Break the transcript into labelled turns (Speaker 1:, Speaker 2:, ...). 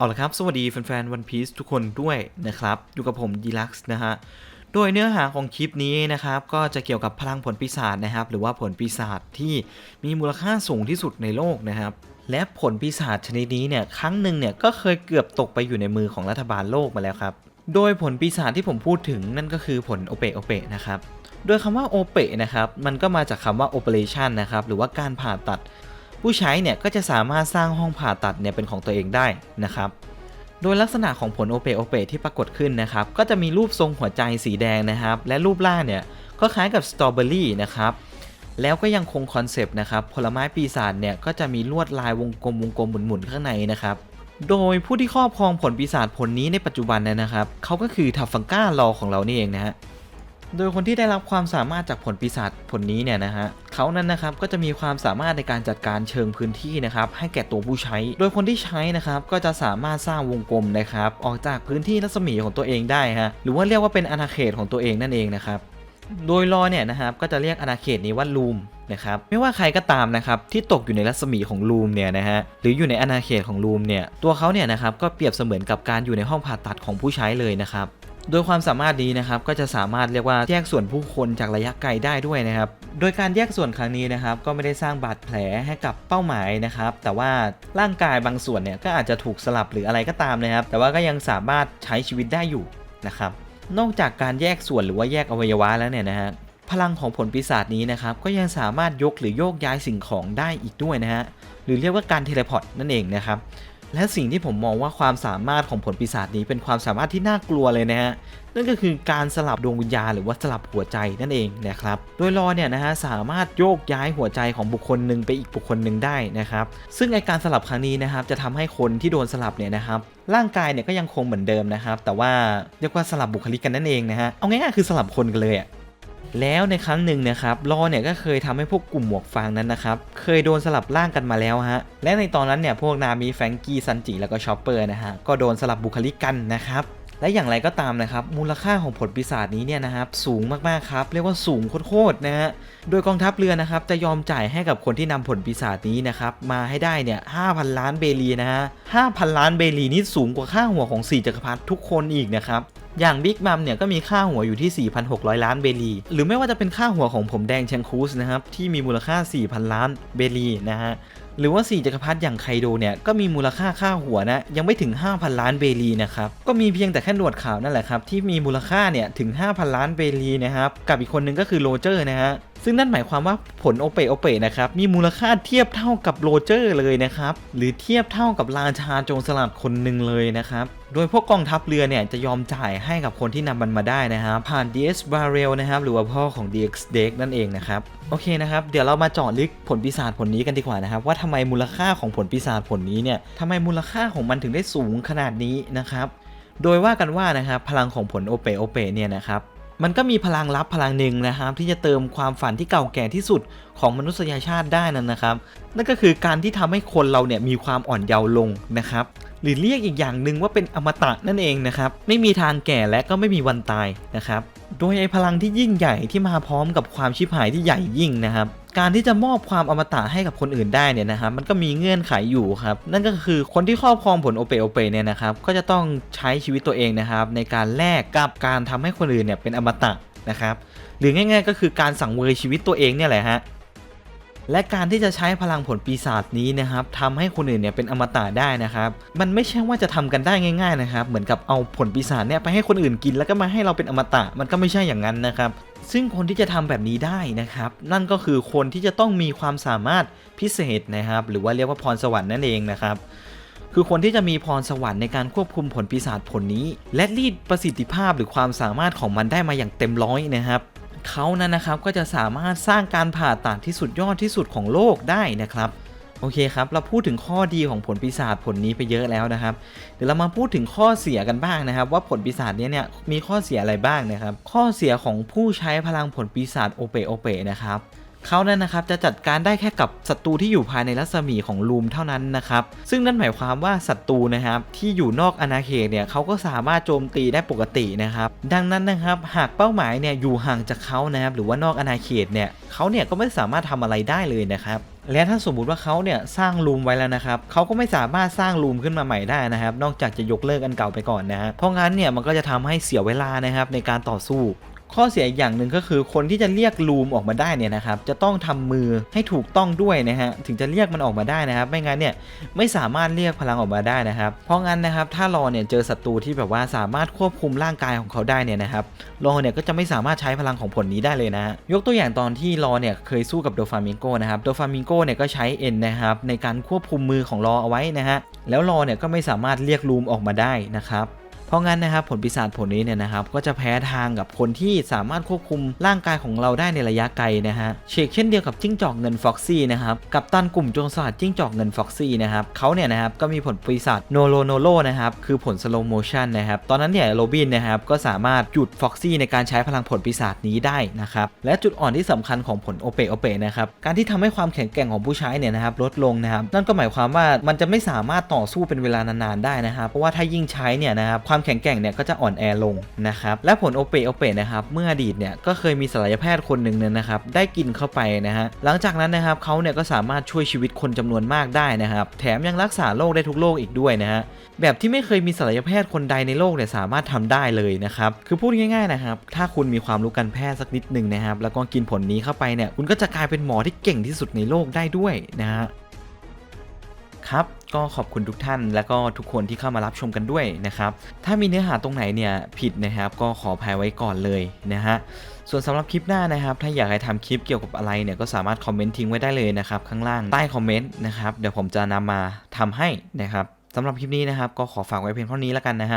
Speaker 1: เอาละครับ สวัสดีแฟนๆ One Piece ทุกคนด้วยนะครับ อยู่กับผมดีลักซ์นะฮะ โดยเนื้อหาของคลิปนี้นะครับ ก็จะเกี่ยวกับพลังผลปีศาจนะครับ หรือว่าผลปีศาจที่มีมูลค่าสูงที่สุดในโลกนะครับ และผลปีศาจชนิดนี้เนี่ย ครั้งหนึ่งเนี่ย ก็เคยเกือบตกไปอยู่ในมือของรัฐบาลโลกมาแล้วครับ โดยผลปีศาจที่ผมพูดถึงนั่นก็คือผลโอเปโอเปนะครับ โดยคำว่าโอเปนะครับ มันก็มาจากคำว่า operation นะครับ หรือว่าการผ่าตัด ผู้ใช้เนี่ยก็จะสามารถสร้างห้องผ่าตัดเนี่ยเป็นของตัวเองได้นะครับโดยลักษณะของผลโอเปโอเปที่ปรากฏขึ้นนะครับ ก็จะมีรูปทรงหัวใจสีแดงนะครับ และรูปร่างเนี่ยก็คล้ายกับสตรอเบอรี่นะครับ แล้วก็ยังคงคอนเซปต์นะครับ ผลไม้ปีศาจเนี่ยก็จะมีลวดลายวงกลมวงกลมหมุนๆข้างในนะครับ โดยผู้ที่ครอบครองผลปีศาจผลนี้ในปัจจุบันเนยนะครับ เขาก็คือทัฟฟังก้ารอของเรานี่เองนะฮะ โดยคนที่ได้รับความสามารถจากผลปีศาจผลนี้เนี่ยนะฮะเขานั้นนะครับก็จะมีความสามารถในการจัดการเชิงพื้นที่นะครับให้แก่ตัวผู้ใช้ โดยคนที่ใช้นะครับก็จะสามารถสร้างวงกลมนะครับออกจากพื้นที่รัศมีของตัวเองได้ฮะหรือว่าเรียกว่าเป็นอาณาเขตของตัวเองนั่นเองนะครับโดยรอเนี่ยนะครับก็จะเรียกอาณาเขตนี้ว่าลูมนะครับไม่ว่าใครก็ตามนะครับที่ตกอยู่ในรัศมีของลูมเนี่ยนะฮะหรืออยู่ในอาณาเขตของลูมเนี่ยตัวเขาเนี่ยนะครับก็เปรียบเสมือนกับการอยู่ในห้องผ่าตัดของผู้ใช้เลยนะครับ โดยความสามารถนี้นะครับก็จะสามารถเรียกว่าแยกส่วนผู้คนจากระยะไกลได้ด้วยนะครับ โดยการแยกส่วนครั้งนี้นะครับก็ไม่ได้สร้างบาดแผลให้กับเป้าหมายนะครับ แต่ว่าร่างกายบางส่วนเนี่ยก็อาจจะถูกสลับหรืออะไรก็ตามนะครับ แต่ว่าก็ยังสามารถใช้ชีวิตได้อยู่นะครับ นอกจากการแยกส่วนหรือว่าแยกอวัยวะแล้วเนี่ยนะฮะพลังของผลปีศาจนี้นะครับก็ยังสามารถยกหรือโยกย้ายสิ่งของได้อีกด้วยนะฮะหรือเรียกว่าการเทเลพอร์ตนั่นเองนะครับ และสิ่งที่ผมมองว่าความสามารถของผลปีศาจนี้เป็นความสามารถที่น่ากลัวเลยนะฮะนั่นก็คือการสลับดวงวิญญาณหรือว่าสลับหัวใจนั่นเองนะครับ โดยรอเนี่ยนะฮะสามารถโยกย้ายหัวใจของบุคคลหนึ่งไปอีกบุคคลหนึ่งได้นะครับ ซึ่งไอการสลับครั้งนี้นะครับจะทำให้คนที่โดนสลับเนี่ยนะครับร่างกายเนี่ยก็ยังคงเหมือนเดิมนะครับ แต่ว่าเรียกว่าสลับบุคลิกกันนั่นเองนะฮะเอาง่ายๆคือสลับคนกันเลยอะ แล้วในครั้งหนึ่งนะครับลอเนี่ยก็เคยทำให้พวกกลุ่มหมวกฟางนั้นนะครับ เคยโดนสลับร่างกันมาแล้วฮะ และในตอนนั้นเนี่ยพวกนามิแฟงกี้ซันจิแล้วก็ชอปเปอร์นะฮะ ก็โดนสลับบุคลิกกันนะครับ และอย่างไรก็ตามนะครับ มูลค่าของผลปีศาจนี้เนี่ยนะครับสูงมากๆครับ เรียกว่าสูงโคตรๆนะฮะ โดยกองทัพเรือนะครับจะยอมจ่ายให้กับคนที่นำผลปีศาจนี้นะครับมาให้ได้เนี่ย5,000ล้านเบลีนะฮะ5,000ล้านเบลีนี่สูงกว่าค่าหัวของสี่จักรพรรดิทุกคนอีกนะครับอย่างบิ๊กมัมเนี่ยก็มีค่าหัวอยู่ที่ 4,600 ล้านเบลี หรือไม่ว่าจะเป็นค่าหัวของผมแดงแชงคูสนะครับที่มีมูลค่า 4,000 ล้านเบลีนะฮะ หรือว่า 4 จักรพรรดิอย่างไคโดเนี่ยก็มีมูลค่าค่าหัวนะยังไม่ถึง 5,000 ล้านเบลีนะครับก็มีเพียงแต่แค่หนวดขาวนั่นแหละครับที่มีมูลค่าเนี่ยถึง 5,000 ล้านเบลีนะครับกับอีกคนนึงก็คือโรเจอร์นะฮะ ซึ่งนั่นหมายความว่าผลโอเปโอเปนะครับ มีมูลค่าเทียบเท่ากับโรเจอร์เลยนะครับ หรือเทียบเท่ากับราชาโจรสลัดคนหนึ่งเลยนะครับ โดยพวกกองทัพเรือเนี่ยจะยอมจ่ายให้กับคนที่นำมันมาได้นะครับผ่าน DS Barrel นะครับหรือว่าพ่อของ DX Deck นั่นเองนะครับโอเคนะครับ เดี๋ยวเรามาเจาะลึกผลปีศาจผลนี้กันดีกว่านะครับ ว่าทำไมมูลค่าของผลปีศาจผลนี้เนี่ยทำไมมูลค่าของมันถึงได้สูงขนาดนี้นะครับโดยว่ากันว่านะครับพลังของผลโอเปโอเปเนี่ยนะครับ มันก็มีพลังลับพลังหนึ่งนะครับ ที่จะเติมความฝันที่เก่าแก่ที่สุดของมนุษยชาติได้นั่นนะครับ นั่นก็คือการที่ทำให้คนเราเนี่ยมีความอ่อนเยาว์ลงนะครับ หรือเรียกอีกอย่างหนึ่งว่าเป็นอมตะนั่นเองนะครับไม่มีทางแก่และก็ไม่มีวันตายนะครับโดยไอพลังที่ยิ่งใหญ่ที่มาพร้อมกับความชิบหายที่ใหญ่ยิ่งนะครับการที่จะมอบความอมตะให้กับคนอื่นได้เนี่ยนะครับมันก็มีเงื่อนไขอยู่ครับนั่นก็คือคนที่ครอบครองผลโอเปโอเปเนี่ยนะครับก็จะต้องใช้ชีวิตตัวเองนะครับ ในการแลกกับการทำให้คนอื่นเนี่ยเป็นอมตะนะครับหรือง่าย ๆ ก็คือการสั่งเวยชีวิตตัวเองเนี่ยแหละฮะ และการที่จะใช้พลังผลปีศาจนี้นะครับทำให้คนอื่นเนี่ยเป็นอมตะได้นะครับมันไม่ใช่ว่าจะทำกันได้ง่ายๆนะครับเหมือนกับเอาผลปีศาจเนี่ยไปให้คนอื่นกิน แล้วก็มาให้เราเป็นอมตะมันก็ไม่ใช่อย่างนั้นนะครับซึ่งคนที่จะทำแบบนี้ได้นะครับ นั่นก็คือคนที่จะต้องมีความสามารถพิเศษนะครับ หรือว่าเรียกว่าพรสวรรค์นั่นเองนะครับคือคนที่จะมีพรสวรรค์ในการควบคุมผลปีศาจผลนี้ และรีดประสิทธิภาพหรือความสามารถของมันได้มาอย่างเต็มร้อยนะครับ เขานั้นนะครับก็จะสามารถสร้างการผ่าตัดที่สุดยอดที่สุดของโลกได้นะครับโอเคครับ เราพูดถึงข้อดีของผลปีศาจผลนี้ไปเยอะแล้วนะครับ เดี๋ยวเรามาพูดถึงข้อเสียกันบ้างนะครับ ว่าผลปีศาจนี้เนี่ยมีข้อเสียอะไรบ้างนะครับ ข้อเสียของผู้ใช้พลังผลปีศาจโอเปโอเปนะครับ เขานั้นนะครับจะจัดการได้แค่กับศัตรูที่อยู่ภายในรัศมีของลูมเท่านั้นนะครับ ซึ่งนั่นหมายความว่าศัตรูนะครับที่อยู่นอกอาณาเขตเนี่ยเขาก็สามารถโจมตีได้ปกตินะครับ ดังนั้นนะครับหากเป้าหมายเนี่ยอยู่ห่างจากเขานะครับหรือว่านอกอาณาเขตเนี่ยเขาเนี่ยก็ไม่สามารถทำอะไรได้เลยนะครับและถ้าสมมุติว่าเขาเนี่ยสร้างรูมไว้แล้วนะครับเขาก็ไม่สามารถสร้างรูมขึ้นมาใหม่ได้นะครับ นอกจากจะยกเลิกอันเก่าไปก่อนนะฮะเพราะงั้นเนี่ยมันก็จะทำให้เสียเวลานะครับในการต่อสู้ ข้อเสียอย่างหนึ่งก็คือคนที่จะเรียกลูมออกมาได้เนี่ยนะครับจะต้องทำมือให้ถูกต้องด้วยนะฮะถึงจะเรียกมันออกมาได้นะครับ ไม่งั้นเนี่ยไม่สามารถเรียกพลังออกมาได้นะครับ เพราะงั้นนะครับถ้ารอเนี่ยเจอศัตรูที่แบบว่าสามารถควบคุมร่างกายของเขาได้เนี่ยนะครับรอเนี่ยก็จะไม่สามารถใช้พลังของผลนี้ได้เลยนะฮะยกตัวอย่างตอนที่รอเนี่ยเคยสู้กับโดฟามิงโกนะครับโดฟามิงโกเนี่ยก็ใช้เอ็นนะครับในการควบคุมมือของรอเอาไว้นะฮะแล้วรอเนี่ยก็ไม่สามารถเรียกลูมออกมาได้นะครับ เพราะงั้นนะครับผลปีศาจผลนี้เนี่ยนะครับก็จะแพ้ทางกับคนที่สามารถควบคุมร่างกายของเราได้ในระยะไกลนะฮะเชกเช่นเดียวกับจิ้งจอกเงินฟ็อกซี่นะครับกับตันกลุ่มโจรสลัดจิ้งจอกเงินฟ็อกซี่นะครับเขาเนี่ยนะครับก็มีผลปีศาจโนโลโนโลนะครับคือผลสโลโมชันนะครับตอนนั้นเนี่ยโรบินนะครับก็สามารถหยุดฟ็อกซี่ในการใช้พลังผลปีศาจนี้ได้นะครับและจุดอ่อนที่สำคัญของผลโอเปโอเปนะครับการที่ทำให้ความแข็งแกร่งของผู้ใช้เนี่ยนะครับลดลงนะครับนั่นก็หมายความว่ามันจะไม่สามารถต่อสู้เป็นเวลานานๆได้นะครับเพราะว่าถ้ายิ่งใช้เนี่ยนะครับความความแข็งแกร่งเนี่ยก็จะอ่อนแอลงนะครับและผลโอเปโอเปนะครับเมื่ออดีตเนี่ยก็เคยมีศัลยแพทย์คนหนึ่งเนี่ยนะครับได้กินเข้าไปนะฮะหลังจากนั้นนะครับเขาเนี่ยก็สามารถช่วยชีวิตคนจำนวนมากได้นะครับแถมยังรักษาโรคได้ทุกโรคอีกด้วยนะฮะแบบที่ไม่เคยมีศัลยแพทย์คนใดในโลกเนี่ยสามารถทำได้เลยนะครับคือพูดง่ายๆนะครับถ้าคุณมีความรู้การแพทย์สักนิดหนึ่งนะครับแล้วก็กินผลนี้เข้าไปเนี่ยคุณก็จะกลายเป็นหมอที่เก่งที่สุดในโลกได้ด้วยนะฮะ ครับ ก็ขอบคุณทุกท่าน และก็ทุกคนที่เข้ามารับชมกันด้วยนะครับ ถ้ามีเนื้อหาตรงไหนเนี่ยผิดนะครับ ก็ขออภัยไว้ก่อนเลยนะฮะส่วนสำหรับคลิปหน้านะครับ ถ้าอยากให้ทำคลิปเกี่ยวกับอะไรเนี่ยก็สามารถคอมเมนต์ทิ้งไว้ได้เลยนะครับ ข้างล่างใต้คอมเมนต์นะครับเดี๋ยวผมจะนำมาทำให้นะครับสำหรับคลิปนี้นะครับ ก็ขอฝากไว้เพียงเท่านี้แล้วกันนะฮะ